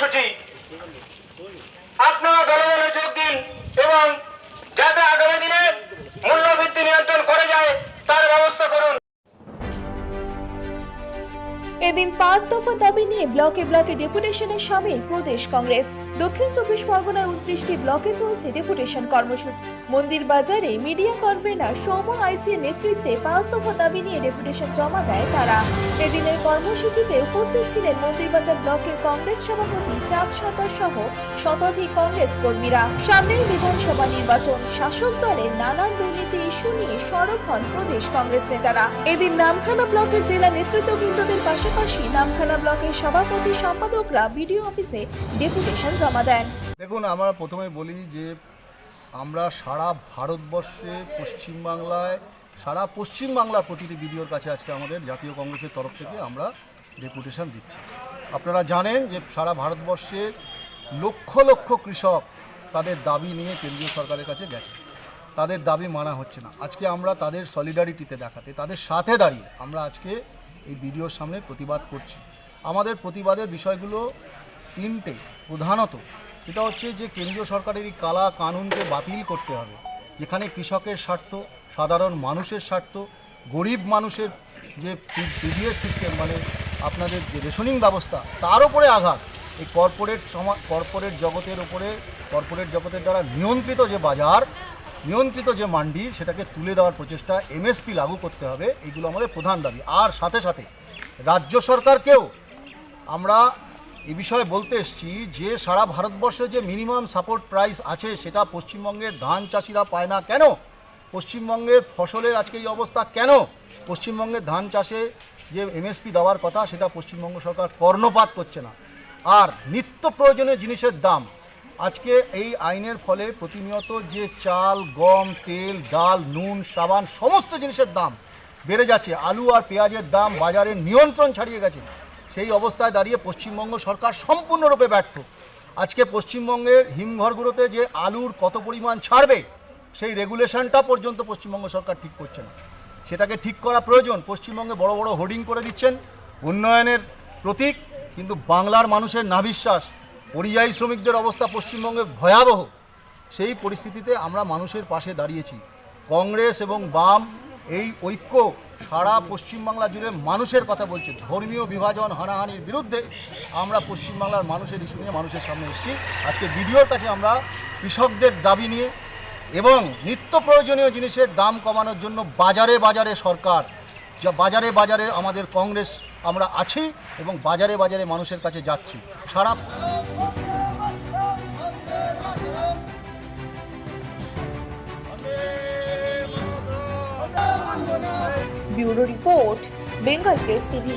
কর্মসূচি। আপনারা দলে দলে যোগ দিন এবং এদিন পাঁচ দফা দাবি নিয়ে ব্লকে ব্লকে ডেপুটেশনে সামিল প্রদেশ কংগ্রেস। দক্ষিণ চব্বিশ পরগনার উনত্রিশটি ব্লকে চলছে ডেপুটেশন কর্মসূচি। মন্দির বাজারে মিডিয়া কনভেনার সৌম আইচির নেতৃত্বে পাঁচ দফা দাবি নিয়ে ডেপুটেশন জমা দেয় তারা। এদিনের কর্মসূচিতে উপস্থিত ছিলেন মন্দির বাজার ব্লকের কংগ্রেস সভাপতি চাঁদ সর্দার সহ শতাধিক কংগ্রেস কর্মীরা। সামনেই বিধানসভা নির্বাচন, শাসক দলের নানান দুর্নীতি ইস্যু নিয়ে সরব হন প্রদেশ কংগ্রেস নেতারা। এদিন নামখানা ব্লকের জেলা নেতৃত্ববৃন্দদের পাশাপাশি নামখানা ব্লকের সভাপতি, সম্পাদকরা বিডিও অফিসে ডেপুটেশন জমা দেন। দেখুন, আমরা প্রথমে বলি যে আমরা সারা ভারতবর্ষে পশ্চিমবাংলায়, সারা পশ্চিমবাংলার প্রতিটি বিডিওর কাছে আজকে আমাদের জাতীয় কংগ্রেসের তরফ থেকে আমরা ডেপুটেশন দিচ্ছি। আপনারা জানেন যে সারা ভারতবর্ষে লক্ষ লক্ষ কৃষক তাদের দাবি নিয়ে কেন্দ্রীয় সরকারের কাছে গেছে। তাদের দাবি মানা হচ্ছে না। আজকে আমরা তাদের সলিডারিটিতে দেখাতে, তাদের সাথে দাঁড়িয়ে আমরা আজকে এই ভিডিওর সামনে প্রতিবাদ করছি। আমাদের প্রতিবাদের বিষয়গুলো তিনটে। প্রধানত এটা হচ্ছে যে কেন্দ্রীয় সরকারের এই কালা কানুনকে বাতিল করতে হবে। যেখানে কৃষকের স্বার্থ, সাধারণ মানুষের স্বার্থ, গরিব মানুষের যে প্রিভিয়াস সিস্টেম মানে আপনাদের যে রেশনিং ব্যবস্থা, তার উপরে আঘাত। এই কর্পোরেট সমা, কর্পোরেট জগতের উপরে, কর্পোরেট জগতের দ্বারা নিয়ন্ত্রিত যে বাজার নিয়ন্ত্রিত যে মান্ডি, সেটাকে তুলে দেওয়ার প্রচেষ্টা এমএসপি লাগু করতে হবে, এগুলো আমাদের প্রধান দাবি। আর সাথে সাথে রাজ্য সরকারকেও আমরা এ বিষয়ে বলতে এসছি যে, সারা ভারতবর্ষে যে মিনিমাম সাপোর্ট প্রাইস আছে, সেটা পশ্চিমবঙ্গের ধান চাষিরা পায় না কেন? পশ্চিমবঙ্গের ফসলের আজকে এই অবস্থা কেন? পশ্চিমবঙ্গের ধান চাষে যে এমএসপি দেওয়ার কথা, সেটা পশ্চিমবঙ্গ সরকার কর্ণপাত করছে না। আর নিত্য প্রয়োজনীয় জিনিসের দাম আজকে এই আইনের ফলে প্রতিনিয়ত যে চাল, গম, তেল, ডাল, নুন, সাবান সমস্ত জিনিসের দাম বেড়ে যাচ্ছে। আলু আর পেঁয়াজের দাম বাজারে নিয়ন্ত্রণ ছাড়িয়ে গেছে। সেই অবস্থায় দাঁড়িয়ে পশ্চিমবঙ্গ সরকার সম্পূর্ণরূপে ব্যর্থ। আজকে পশ্চিমবঙ্গের হিমঘরগুলোতে যে আলুর কত পরিমাণ ছাড়বে, সেই রেগুলেশনটা পর্যন্ত পশ্চিমবঙ্গ সরকার ঠিক করছে না। সেটাকে ঠিক করা প্রয়োজন। পশ্চিমবঙ্গে বড় বড় হোর্ডিং করে দিচ্ছেন। উন্নয়নের প্রতীক, কিন্তু বাংলার মানুষের নাভিশ্বাস পরিযায়ী শ্রমিকদের অবস্থা পশ্চিমবঙ্গে ভয়াবহ। সেই পরিস্থিতিতে আমরা মানুষের পাশে দাঁড়িয়েছি। কংগ্রেস এবং বাম এই ঐক্য সারা পশ্চিমবাংলা জুড়ে মানুষের কথা বলছে। ধর্মীয় বিভাজন হানাহানির বিরুদ্ধে আমরা পশ্চিমবাংলার মানুষের ইস্যু নিয়ে মানুষের সামনে এসেছি। আজকে ভিডিওর কাছে আমরা কৃষকদের দাবি নিয়ে এবং নিত্য প্রয়োজনীয় জিনিসের দাম কমানোর জন্য বাজারে বাজারে সরকার, যা বাজারে বাজারে আমাদের কংগ্রেস আমরা আছি এবং বাজারে বাজারে মানুষের কাছে যাচ্ছি। সারা bureau report Bengal press TV.